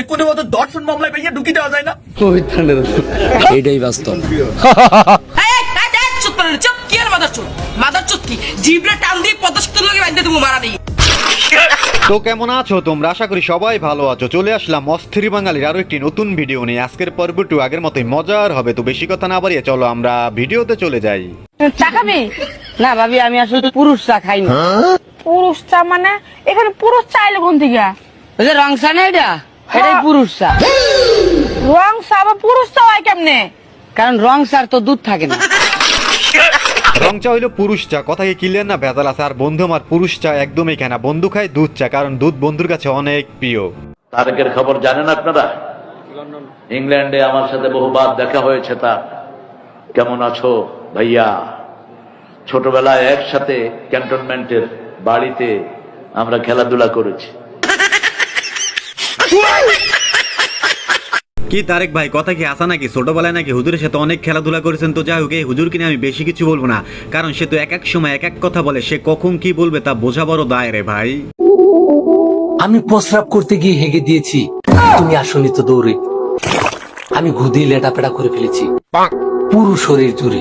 পেকুনের মতো দর্শন মামলায় ভেঙে ঢুকি দেওয়া যায় না। এইটাই বাস্তব। এই, এই, এই, এই, চুপ কি আর মাদার চুপ মাদার চুপ কি? জিবরে টান দিয়ে পদস্কর লগে বাইন্ধে তুমি মারা নেই। তো কেমন আছো তোমরা? আশা করি সবাই ভালো আছো। চলে আসলাম অস্থির বাঙালির আরও একটি নতুন ভিডিও নিয়ে। আজকের পর্বটি আগের মতোই মজার হবে তো বেশি কথা না বাড়িয়ে চলো আমরা ভিডিওতে চলে যাই। চা খাবি? না ভাবি আমি আসলে পুরুষ চা খাই না পুরুষ চা মানে এখানে পুরুষ চা এলো কোন থেকে? রং চা না এটা? এটাই পুরুষ চা রং চা আবার পুরুষ চা হয় কেমনে? কারণ রং চার তো দুধ থাকে না। রং চা হইল পুরুষ চা কথা কি ক্লিয়ার না? ভেজাল আছে। আর বন্ধু আমার পুরুষ চা একদমই খায় না। বন্ধু খায় দুধ চা কারণ দুধ বন্ধুর কাছে অনেক প্রিয়। তারেকের খবর জানেন আপনারা? ইংল্যান্ডে আমার সাথে বহুবার দেখা হয়েছে তার। কেমন আছো ভাইয়া? ছোটবেলায় একসাথে ক্যান্টনমেন্টের বাড়িতে আমরা খেলাধুলা করেছি। কি তারেক ভাই, কথা কি আসা নাকি ছোটবেলায় নাকি হুজুরের সাথে অনেক খেলাধুলা করেছেন? তো যাই হোক, এই হুজুর কিনে আমি বেশি কিছু বলব না। কারণ সে তো এক এক সময় এক এক কথা বলে, সে কখন কি বলবে তা বোঝা বড় দায় রে ভাই। আমি প্রস্রাব করতে গিয়ে হেগে দিয়েছি। তুমি আসনি তো দৌড়ে। আমি ঘুদিয়ে লেটাপেটা করে ফেলেছি। পুরো শরীর জুড়ে।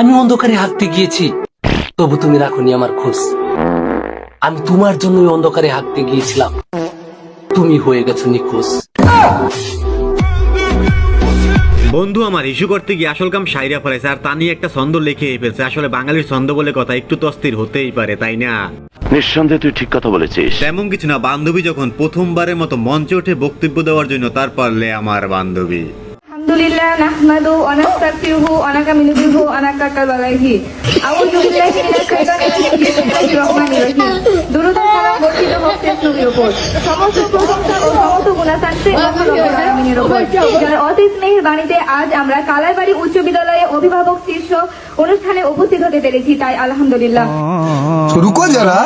আমি অন্ধকারে হাঁটতে গিয়েছি। তবু তুমি রাখনি আমার খোঁজ। আমি তোমার জন্য অন্ধকারে হাঁটতে গিয়েছিলাম। তুমি হয়ে গেছো নিখোঁজ। বন্ধু আমার ইস্যু করতে গিয়ে আসল কাম সাইরা ফেলেছে আর তা নিয়ে একটা ছন্দ লিখে ফেলছে। আসলে বাঙালির ছন্দ বলে কথা একটু তো অস্থির হতেই পারে তাই না? নিঃসন্দেহে তুই ঠিক কথা বলেছিস। তেমন কিছু না বান্ধবী যখন প্রথমবারের মতো মঞ্চে উঠে বক্তব্য দেওয়ার জন্য তারপর লে আমার বান্ধবী। আলহামদুলিল্লাহ নাহমাদু ওয়া নাস্তাগফিরুহু ওয়া নাকামিনুহু ওয়া নাকাতাবালাহি আউযু বিল্লাহি মিনাশ শাইতানির রাজিম বিসমিল্লাহির রহমানির রহিম দুরূদ ও সালাম বর্ষিত হোক শেষ নবীর উপর সমস্ত প্রশংসা ও সমস্ত গুনাহ থাকছে মহান রব্বুল আলামিনের উপর যার অতি স্নেহের বাণীতে আজ আমরা কালাইবাড়ি উচ্চ বিদ্যালয়ে অভিভাবক শীর্ষ অনুষ্ঠানে উপস্থিত হতে পেরেছি তাই আলহামদুলিল্লাহ रुको जरा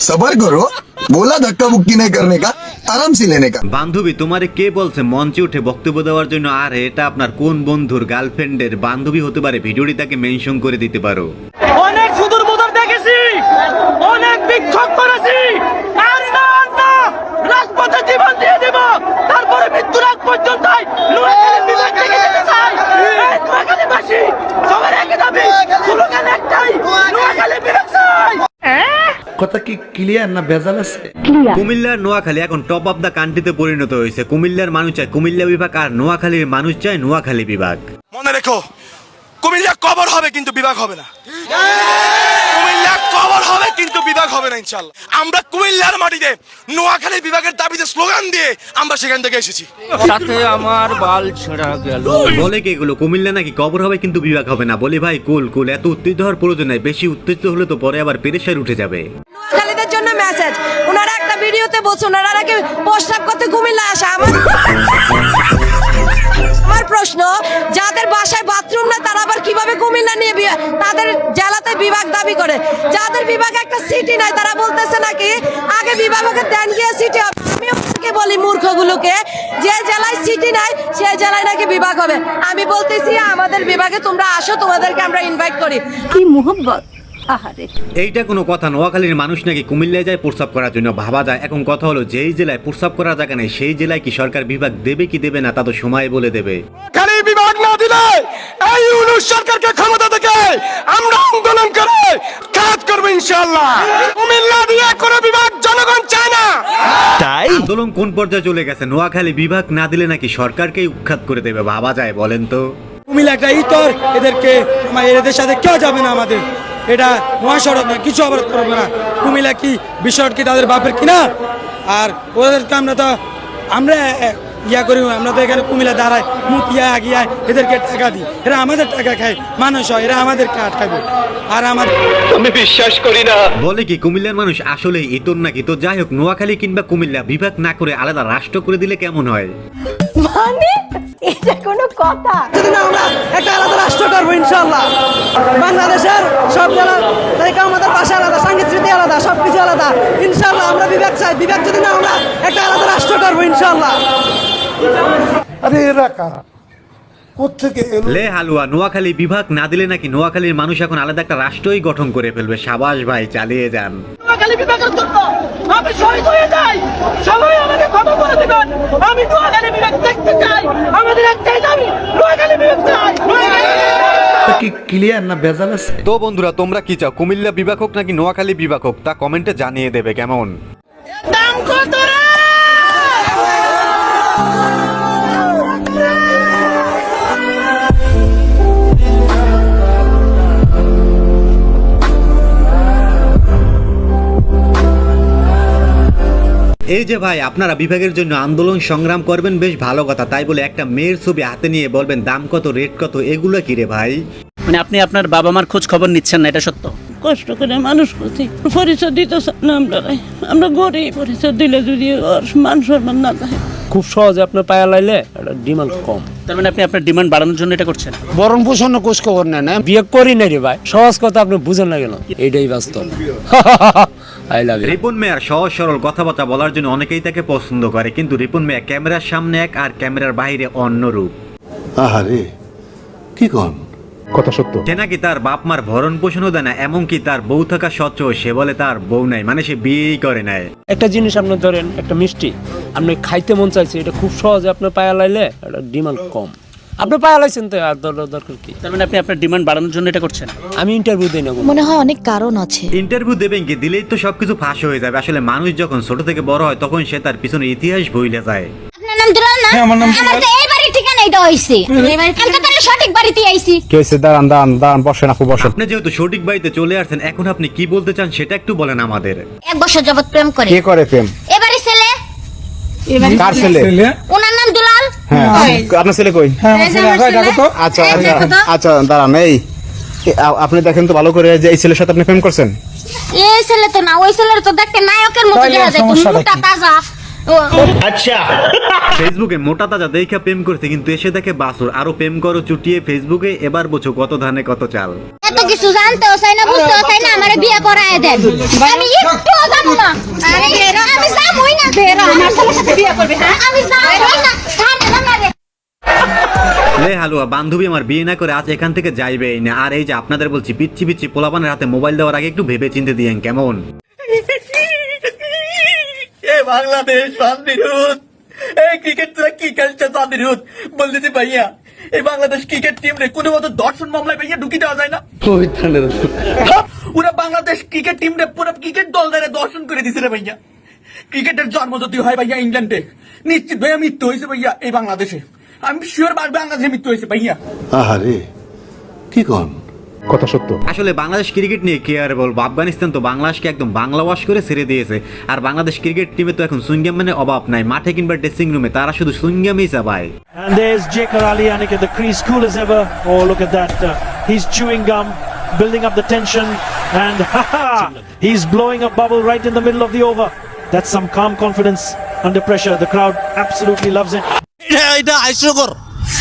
सबर करो बोला धक्का मुक्की नहीं करने का আরাম ছিলেন একা বান্ধবী তোমারে কে বলছে মঞ্চে উঠে বক্তব্য দেওয়ার জন্য? আর এটা আপনার কোন বন্ধুর গার্লফ্রেন্ডের? বান্ধবী হতে পারে ভিডিওটি তাকে মেনশন করে দিতে পারো। অনেক সুদূর বুদূর দেখেছি। অনেক বিক্ষোভ করেছি। কি ক্লিয়ার না ভেজাল আছে? কুমিল্লার নোয়াখালী এখন টপ অফ দ্য কান্ট্রিতে পরিণত হয়েছে। কুমিল্লার মানুষ চায় কুমিল্লা বিভাগ আর নোয়াখালীর মানুষ চায় নোয়াখালী বিভাগ। মনে রেখো কুমিল্লা কবর হবে কিন্তু বিভাগ হবে না। কুমিল্লা কবর হবে কিন্তু বিভাগ হবে না ইনশাল্লাহ আমরা কুমিল্লার মাটিতে নোয়াখালী বিভাগের দাবিতে স্লোগান দিয়ে আমরা সেখান থেকে এসেছি। আমার বলে কি এগুলো? কুমিল্লা নাকি কবর হবে কিন্তু বিভাগ হবে না? বলি ভাই কুল কুল এত উত্তেজিত হওয়ার প্রয়োজন নাই। বেশি উত্তেজিত হলে তো পরে আবার পেরেশার উঠে যাবে। নোয়াখালীদের জন্য মেসেজ ওনারা একটা ভিডিওতে বলছে, ওনারা নাকি প্রস্তাব করতে কুমিল্লা আসা। আমার আমার প্রশ্ন, যাদের বাসায় বাথরুম না, তারা আবার কীভাবে কুমিল্লা নিয়ে তাদের জেলাতে বিভাগ দাবি করে। যাদের বিভাগে একটা সিটি নাই, তারা বলতেছে নাকি, আগে বিভাগকে দেন গিয়ে সিটি হবে। আমি ওদেরকে বলি মূর্খগুলোকে, যে জেলায় সিটি নাই সেই জেলায় নাকি বিভাগ হবে। আমি বলতেছি, আমাদের বিভাগে তোমরা আসো, তোমাদেরকে আমরা ইনভাইট করি। কি মুহাব্বত? আহারে। এইটা কোনো কথা নোয়াখালীর মানুষ নাকি কুমিল্লায় যায় প্রস্রাব করার জন্য ভাবা যায়। এখন কথা হলো যেই জেলায় প্রস্রাব করা জায়গা নেই সেই জেলায় কি সরকার বিভাগ দেবে কি দেবে না তা তো সময় বলে দেবে। খালি বিভাগ না দিলে এই ইউনুস সরকারকে ক্ষমতা থেকে আমরা আন্দোলন করে কাজ করব ইনশাল্লাহ কুমিল্লা দিয়ে কোনো বিভাগ জনগণ চায় না। আন্দোলন কোন পর্যায়ে চলে গেছে? নোয়াখালী বিভাগ না দিলে নাকি সরকারকেই উৎখাত করে দেবে ভাবা যায় বলেন তো। কুমিল্লা একটা ইতর এদেরকে এদের সাথে কেউ যাবে না আমাদের। এটা মহাসড়ক না কিছু অবরোধ করব না কুমিল্লা কি কি তাদের বাপের কিনা? আর ওদেরকে আমরা তো আমরা ইয়া করি আমরা তো এখানে কুমিল্লা দাঁড়াই মুখ ইয়া আগিয়ায় এদেরকে টাকা দিই। এরা আমাদের টাকা খায় মানুষ হয় এরা আমাদেরকে আটকাবে। আর আমার আমি বিশ্বাস করি না। বলে কি কুমিল্লার মানুষ আসলে ইতর নাকি? তো যাই হোক নোয়াখালী কিংবা কুমিল্লা বিভাগ না করে আলাদা রাষ্ট্র করে দিলে কেমন হয়? মানে? এটা কোনো কথা। যদি না আমরা একটা আলাদা রাষ্ট্র করব ইনশাল্লাহ বাংলাদেশের সব জেলা আমাদের ভাষা আলাদা সংস্কৃতি আলাদা সবকিছু আলাদা। ইনশাল্লাহ আমরা বিবেক চাই। বিবেক যদি আরে এরা কারা? লে হালুয়া নোয়াখালী বিভাগ না দিলে নাকি নোয়াখালীর মানুষ এখন আলাদা একটা রাষ্ট্রই গঠন করে ফেলবে। সাবাস ভাই চালিয়ে যান। কি ক্লিয়ার না বেজাল তো বন্ধুরা তোমরা কি চাও? কুমিল্লা বিভাগ হোক নাকি নোয়াখালী বিভাগ হোক তা কমেন্টে জানিয়ে দেবে কেমন? দাম এই যে ভাই আপনারা বিভাগের জন্য আন্দোলন সংগ্রাম করবেন বেশ ভালো কথা। তাই বলে একটা মেয়ের ছবি হাতে নিয়ে বলবেন দাম কত রেট কত এগুলো কি রে ভাই? মানে আপনি আপনার বাবা মার খোঁজ খবর নিচ্ছেন না এটা সত্য? কষ্ট করে মানুষ করছি পরিচয় দিতে আমরা আমরা গরিব পরিচয় দিলে যদি মান সম্মান না থাকে। খুব সহজে আপনার পায়া লাইলে এটা ডিমান্ড কম। তার মানে আপনি আপনার ডিমান্ড বাড়ানোর জন্য এটা করছেন? বরং পোষণ কোষ খবর নেন না বিয়ে করি না রে ভাই। সহজ কথা আপনি বুঝেন না কেন? এইটাই বাস্তব। আই লাভ ইউ রিপন মেয়ার সহজ সরল কথাবার্তা বলার জন্য অনেকেই তাকে পছন্দ করে কিন্তু রিপন মেয়া ক্যামেরার সামনে এক আর ক্যামেরার বাইরে অন্য রূপ। আহারে কি কন? সে নাকি তার বাপ মার ভরণ পোষণও দেয় না এমনকি তার বউ থাকা সত্ত্বেও সে বলে তার বউ নাই মানে সে বিয়েই করে নাই। একটা জিনিস আপনি ধরেন একটা মিষ্টি আপনি খাইতে মন চাইছে এটা খুব সহজে আপনার পায়া লাইলে এটা ডিমান্ড কম। আপনি পায়া লাইছেন তো আর দর- দরকার কি? তার মানে আপনি আপনার ডিমান্ড বাড়ানোর জন্য এটা করছেন? আমি ইন্টারভিউ দিই না। মনে হয় অনেক কারণ আছে। ইন্টারভিউ দেবেন কি? দিলেই তো সবকিছু ফাঁস হয়ে যাবে। আসলে মানুষ যখন ছোট থেকে বড় হয় তখন সে তার পিছনে ইতিহাস ভুলে যায়। আপনার নাম দুলাল না? আমার নাম আমার তো এই বাড়ির ঠিকানাই দেওয়া হইছে আমি তো তাহলে সঠিক বাড়িতে আইছি। আপনি যেহেতু সঠিক বাড়িতে চলে আসছেন এখন আপনি কি বলতে চান সেটা একটু বলেন আমাদের। এক বছর যাবত প্রেম করে। কে করে প্রেম? এবারে ছেলে? এবারে কার ছেলে? ওনার নাম দুলাল হ্যাঁ আপনার ছেলে কই? এই যে আমার ছেলে। আচ্ছা আচ্ছা আচ্ছা দাঁড়ান এই আপনি দেখেন তো ভালো করে যে এই ছেলের সাথে আপনি প্রেম করছেন। এই ছেলে তো না ওই ছেলের তো দেখতে নায়কের মতো দেখা যায় তাজা। ও- ফেসবুকে মোটা তাজা দেখা প্রেম করছে কিন্তু এসে দেখে বাসুর আরও প্রেম করো চুটিয়ে ফেসবুকে এবার বোঝো কত ধানে কত চাল। এত কিছু জানতেও চাই না বুঝতেও চাই না আমারে বিয়ে করায় দেন। আমি একটু জানো না। আমি আমি যাবই না। বেরা আমার ছেলের সাথে বিয়ে করবে হ্যাঁ? আমি হালুয়া বান্ধবী আমার বিয়ে না করে আজ এখান থেকে যাইবেই না। আর এই যে আপনাদের বলছি, পিচ্ছি পিচ্ছি পোলাপানের হাতে মোবাইল দেওয়ার আগে একটু ভেবে চিন্তে দিয়েন, কেমন? বাংলাদেশ কোনো দর্শন মামলায় দেওয়া যায় না? পুরো বাংলাদেশ ক্রিকেট টিম রে পুরো ক্রিকেট দল দর্শন করে দিছে ভাইয়া। ক্রিকেটের জন্ম হয় ভাইয়া ইংল্যান্ডে। নিশ্চিত ভাইয়া মৃত্যু হয়েছে ভাইয়া এই বাংলাদেশে। আমি শিওর বাংলাদেশে মৃত্যু হয়েছে ভাইয়া আহারে কি কন আসলে বাংলাদেশ ক্রিকেট নিয়ে কি আর বলব আফগানিস্তান তো বাংলাদেশকে একদম বাংলা ওয়াশ করে ছেড়ে দিয়েছে আর বাংলাদেশ ক্রিকেট টিমে তো এখন সুইংগাম মানে অভাব নাই মাঠে কিংবা ড্রেসিং রুমে তারা শুধু সুইংগামই চাবায় And there's Jaker Alianik in the crease, cool as ever. Oh, look at that. Uh, he's chewing gum, building up the tension, and ha ha! He's blowing a bubble right in the middle of the over. That's some calm confidence under pressure. The crowd absolutely loves it. এটা হাস্যকর।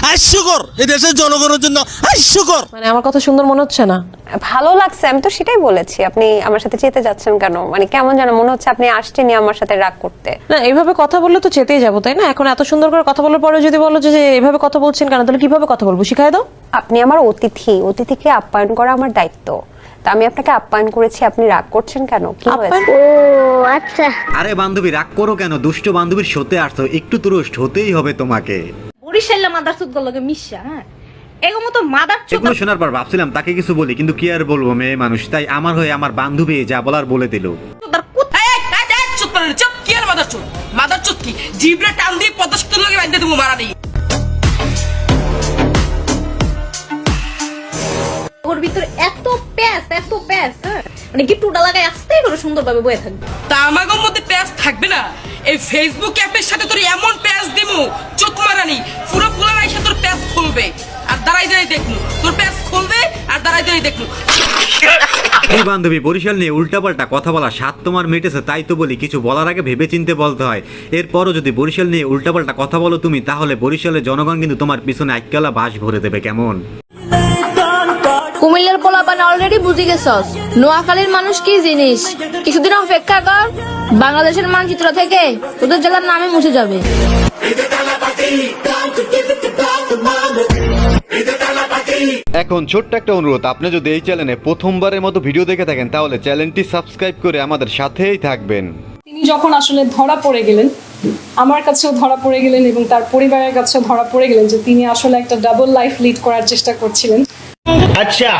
হাস্যকর। এই দেশের জনগণের জন্য হাস্যকর। মানে আমার কথা সুন্দর মনে হচ্ছে না? ভালো লাগছে আমি তো সেটাই বলেছি। আপনি আমার সাথে যেতে যাচ্ছেন কেন? মানে কেমন যেন মনে হচ্ছে আপনি আসছেনই আমার সাথে রাগ করতে। না এইভাবে কথা বললে তো যেতেই যাব তাই না? এখন এত সুন্দর করে কথা বলার পরে যদি বলো যে যে এইভাবে কথা বলছেন কেন তাহলে কীভাবে কথা বলব? শিখাই দাও। আপনি আমার অতিথি। অতিথিকে আপ্যায়ন করা আমার দায়িত্ব। তা আমি আপনাকে আপ্যায়ন করেছি আপনি রাগ করছেন কেন? কি হয়েছে? ও আচ্ছা। আরে বান্ধবী রাগ করো কেন? দুষ্ট বান্ধবীর সতে আসছো একটু তুরস্ট হতেই হবে তোমাকে। বরিশাল্লা মাদার চোদ্দ লগে মিশা হ্যাঁ? এগো মাদার এগুলো শোনার পর ভাবছিলাম তাকে কিছু বলি কিন্তু কি আর বলব মেয়ে মানুষ? তাই আমার হয়ে আমার বান্ধবী যা বলার বলে দিল। চোদ্দার কোথায় চুপ কি আর মাদার কি? জিবরে টান দিয়ে লগে দেবো মারা নেই ওর ভিতরে এত প্যাস এত প্যাস হ্যাঁ? মানে গিফটুটা লাগাই আস্তে করে সুন্দরভাবে বয়ে থাকবে। তা আমাগোর মধ্যে প্যাচ থাকবে না? এই ফেসবুক অ্যাপের সাথে তোর এমন প্যাচ দিমু চোখ মারানি পুরো ফুলার আইসা তোর প্যাচ খুলবে। আর দাঁড়াই দাঁড়াই দেখনু তোর প্যাচ খুলবে আর দাঁড়াই দাঁড়াই দেখনু এই বান্ধবী বরিশাল নিয়ে উল্টাপাল্টা কথা বলা স্বাদ তোমার মেটেছে তাই তো বলি কিছু বলার আগে ভেবে চিনতে বলতে হয়। এরপরও যদি বরিশাল নিয়ে উল্টাপাল্টা কথা বলো তুমি তাহলে বরিশালের জনগণ কিন্তু তোমার পিছনে এককালা বাস ভরে দেবে কেমন? কুমিল্লার পোলাপান অলরেডি বুঝে গেছস। নোয়াখালীর মানুষ কি জিনিস? কিছুদিন অপেক্ষা কর বাংলাদেশের মানচিত্র থেকে তোদের জেলার নামে মুছে যাবে। এখন ছোট্ট একটা অনুরোধ আপনি যদি এই চ্যানেলে প্রথমবারের মতো ভিডিও দেখে থাকেন তাহলে চ্যানেলটি সাবস্ক্রাইব করে আমাদের সাথেই থাকবেন। তিনি যখন আসলে ধরা পড়ে গেলেন আমার কাছেও ধরা পড়ে গেলেন এবং তার পরিবারের কাছেও ধরা পড়ে গেলেন যে তিনি আসলে একটা ডাবল লাইফ লিড করার চেষ্টা করছিলেন। अच्छा